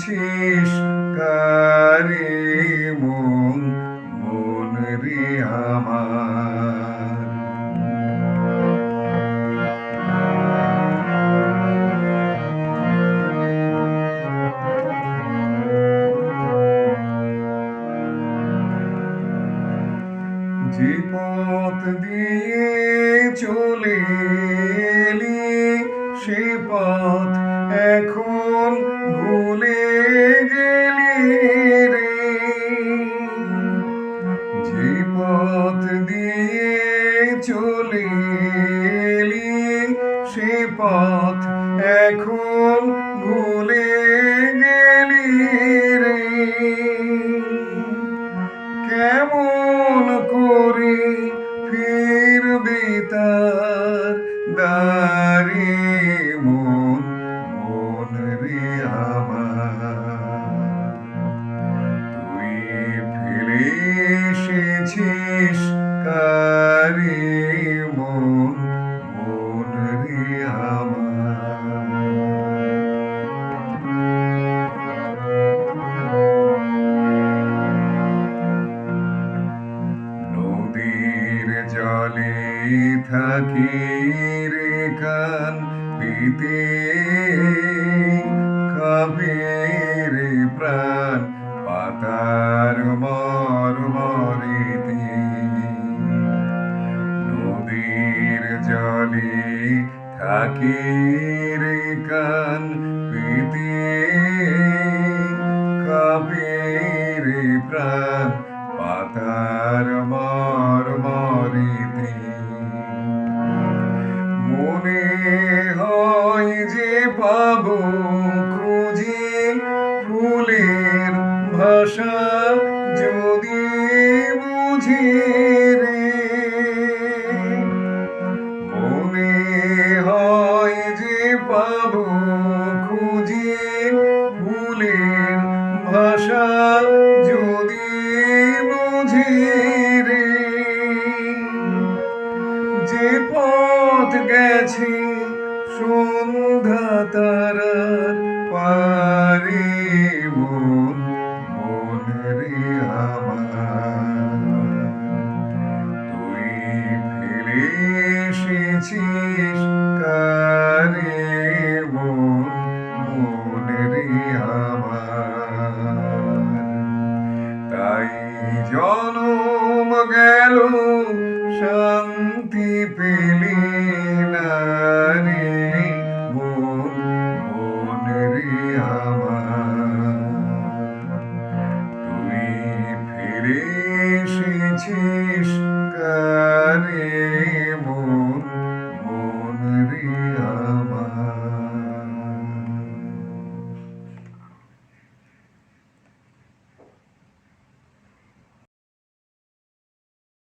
এসেছিস কারে মন মন রে আমার। যে পথ দিয়ে চলে সে পথ এখন পথ এখন ভুলে গেলি রে। কেমন জলে থাকি রে কান পিতে। খাবে রে প্রাণ পাতার মর মরিতে। নদীর জলে থাকি পাবো খুঁজে ফুলের ভাষা যদি বুঝি। তারার পারে মন মন রে আমার। তুই ফিরে এসেছিস কারে মন মন রে আমার। তাই জনম গেল